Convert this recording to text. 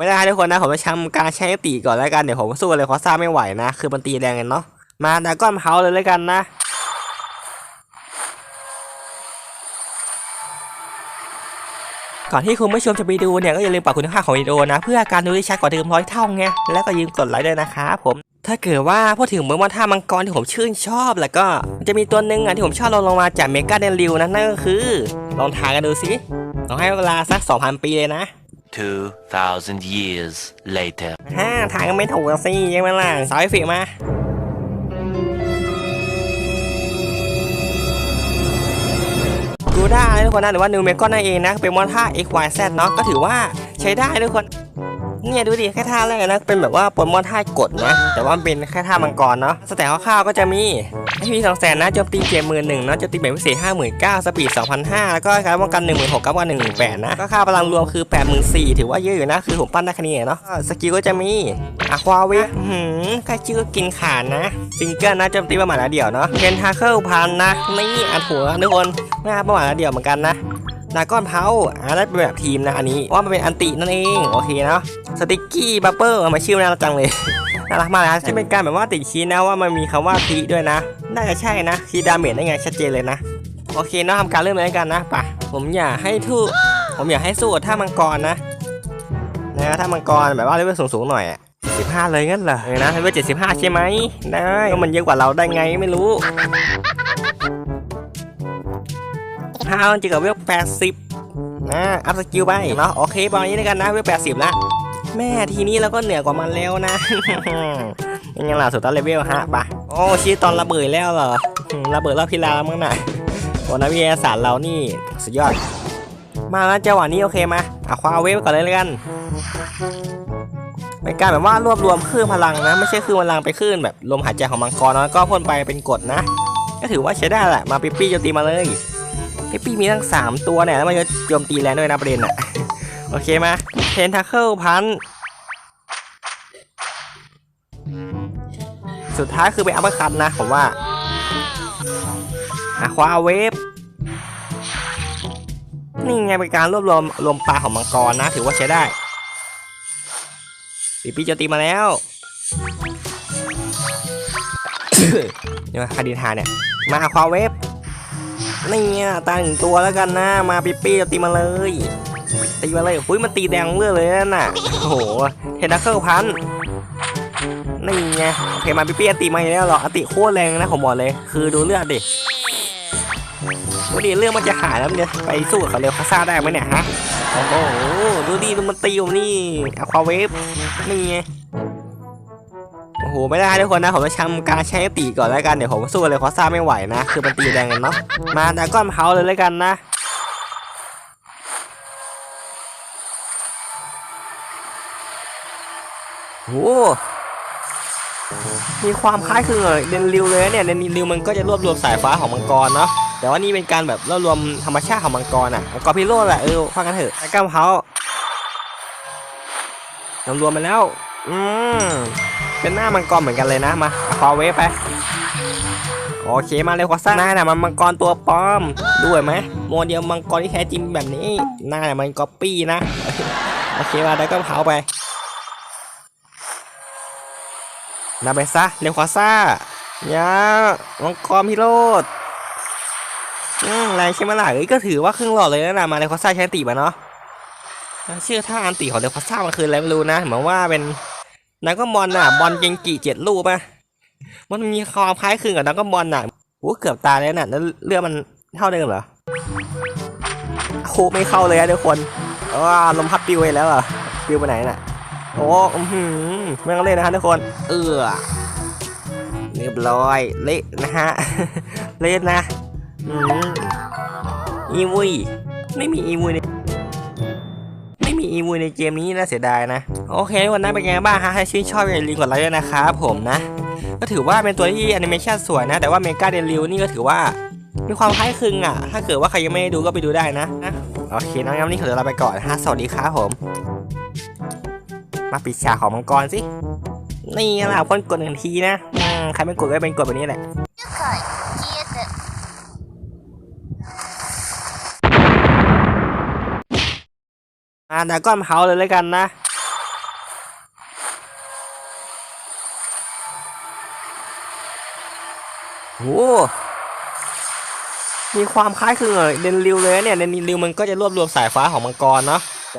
ไม่ได้ทุกคนนะผมจะทำการใช้ตีก่อนแล้วกันเดี๋ยวผมสู้เลยคอซ่าไม่ไหวนะ คือมันตีแรงกันเนาะมาดาก้อนเผาเลยแล้วกันนะก่อนที่คุณผู้ชมจะไปดูเนี่ยก็อย่าลืมปรับคุณภาพของวิดีโอนะ เพื่อการดูได้ชัดกว่าเดิมร้อยเท่าไงแล้วก็ยืมกดไลค์ด้วยนะครับผมถ้าเกิดว่าพูดถึงเมืองวันท่ามังกรที่ผมชื่นชอบ แล้วก็จะมีตัวหนึ่งอะที่ผมชอบลองลงมาจากเมกาเดนริวนะนั่นก็คือ ลองทายกันดูสิลองให้เวลาสัก 2,000 ปีเลยนะ 2,000 years later. ฮ่าทางก็ไม่ถูกอะสิยังไงล่ะสาวไอฟิกมากูได้นะทุกคนนะหรือว่านิวเมกอนนั่นเองนะเป็นมอนท่า x y z เนาะก็ถือว่าใช้ได้ทุกคน เนี่ยดูดิแค่ท่าแรกนะ เป็นแบบว่าปนมอนท่ากดนะ แต่ว่าเป็นแค่ท่ามังกรเนาะสแตทคร่าวๆก็จะมีให้มีสองแสนนะโจมตีเจ็ดหมื่นหนึ่งเนาะโจมตีแบบพิเศษห้าหมื่นเก้าสปีดสองพันห้าแล้วก็การป้องกันหนึ่งหมื่นหกกับว่าหนึ่งหมื่นแปดนะก็ค่าพลังรวมคือแปดหมื่นสี่ถือว่าเยอะอยู่นะ คือผมปั้นได้แค่นี้เนาะสกิลก็จะมีอะควาเวฟหืมใกล้ชื่อกินขาดนะซิงเกิลนะโจมตีประมาณละเดียวเนาะเพนทาเคิลพันนะนี่อัดหัวทุกคนน่าประมาณละเดียวเหมือนกันนะ ดาก้อนเผาอ่าได้เป็นแบบทีมนะอันนี้ว่ามันเป็นอันตินั่นเองโอเคเนาะสติกกี้บับเบิ้ลมาชื่อน่ารักจังเลยน่ารักมากนะจะเป็นการแบบว่าติดชี้นะว่ามันมีคำว่าคีด้วยนะ น่าจะใช่นะคีดาเมจได้ไงชัดเจนเลยนะ โอเคเนาะทำการเริ่มเลยกันนะปะผมอยากให้ทูผมอยากให้สู้กับท่ามังกรนะนะท่ามังกรแบบว่าเลเวลสูงๆหน่อยอะ15 เลยงั้นเหรอนะเลเวล75 ใช่ไหมได้ก็มันเยอะกว่าเราได้ไงไม่รู้ ห้ามันเจอกับเวลแปดสิบนะอัพสกิลไปเนาะโอเคประมาณนี้แล้วกันนะเวลแปดสิบละแม่ทีนี้เราก็เหนือกว่ามันแล้วนะยังไงล่ะสุดท้ายเลเวลฮะปะโอ้ชี้ตอนระเบิดแล้วเหรอระเบิดรอบพิลาแล้วมั้งน่ะโอ้นักวิทยาศาสตร์เรานี่สุดยอด มาแล้วจังหวะนี้โอเคมาอะคว้าเวฟก่อนเลยแล้วกันเป็นการแบบว่ารวบรวมคลื่นพลังนะ ไม่ใช่คลื่นพลังไปคลื่นแบบลมหายใจของมังกรแล้วก็พ่นไปเป็นกฎนะ ก็ถือว่าใช้ได้แหละมาปิ๊ปปี้โจมตีมาเลย พี่ปีมีทั้ง 3 ตัวเนี่ยแล้วมันจะโจมตีแรงด้วยนะประเด็นอะโอเคมาเทนทัคเคิลพันสุดท้ายคือไปอัปร์คัตนะผมว่าอะควาเวฟนี่ไงเป็นการรวบรวมรวมปลาของมังกรนะ ถือว่าใช้ได้ปีปีโจมตีมาแล้วนี่มาคาดินทาเนี่ย มาอะควาเวฟ นี่ตายหนึ่งตัวแล้วกันนะ มาปิ๊ปปี้ตีมาเลย ตีมาเลยอุ้ยมันตีแดงเลือดเลยนั่นน่ะโอ้โหเฮนดัคเคิลพันนี่ไงโอเคมาปิ๊ปปี้ตีมาแล้วหรออติโคตรแรงนะผมบอกเลย คือดูเลือดดิดูดิเรื่องมันจะหายแล้วมันจะไปสู้กับเขาเร็วคาซ่าได้ไหมเนี่ยฮะโอ้โหดูดิดูมันตีผมนี่อะควาเวฟนี่ไง โอ้โหไม่ได้ทุกคนนะผมจะทำการใช้ตีก่อนแล้วกันเดี๋ยวผมสู้เลยคอซ่าไม่ไหวนะคือมันตีแรงกันเนาะมาดราก้อนเผาเลยแล้วกันนะโอ้โหมีความคล้ายคลึงกับเดนริวเลยเนี่ยเดนริวมันก็จะรวบรวมสายฟ้าของมังกรเนาะแต่ว่านี่เป็นการแบบรวบรวมธรรมชาติของมังกรอะมังกรพิโรธแหละเออฟังกันเถอะดราก้อนเผารวมรวมมาแล้ว อืม เป็นหน้ามังกรเหมือนกันเลยนะมาคอเวฟไปโอเคมาเลยควาซ่าหน้าน่ะมันมังกรตัวปลอมด้วยไหมโมเดลมังกรที่แท้จริงแบบนี้หน้าน่ะมันก๊อปปี้นะโอเคมาแล้วก็เผาไปนาไปซะเร็วควาซ่าเนี่ยมังกรพิโรธอืมแรงใช่ไหมล่ะเอ้ยก็ถือว่าครึ่งหลอดเลยนะมาเลยควาซ่าใช้ตีมาเนาะชื่อท่าอันตีของเดลควาซ่ามันคืออะไรไม่รู้นะเหมือนว่าเป็น นักก็บอลน่ะบอลเกงกี่เจ็ดลูกป่ะมันมีความคล้ายคลึงกับนักก็บอลน่ะโอ้เกือบตายแล้วน่ะแล้วเลือดมันเท่าเดิมเหรอโคไม่เข้าเลยอะทุกคนว้าลมพัดปิวไปแล้วเหรอปิวไปไหนน่ะโอ้อือหือไม่ต้องเล่นนะฮะทุกคน เออเรียบร้อยเละนะฮะเละนะอืมอีวุยไม่มีอีวุยในไม่มี อีมูในเกมนี้น่าเสียดายนะ โอเค วันนั้นเป็นไงบ้างฮะถ้าชื่นชอบอย่าลืมกดไลค์ด้วยนะครับผมนะ ก็ถือว่าเป็นตัวที่แอนิเมชันสวยนะ แต่ว่าเมกาเดลิวนี่ก็ถือว่ามีความคล้ายคลึงอะ ถ้าเกิดว่าใครยังไม่ได้ดูก็ไปดูได้นะนะโอเคน้องย้ำนี่ขอลาไปก่อนฮะสวัสดีครับผม มาปิดฉากของมังกรสิ นี่แหละคนกดหนึ่งทีนะใครไม่กดก็เป็นกดแบบนี้แหละ อาดาก็อนเฮาเลยแล้วกันนะ โห มีความคล้ายคลึงเลยเดนริวเลยเนี่ย เดนริวมันก็จะรวบรวมสายฟ้าของมังกรเนาะ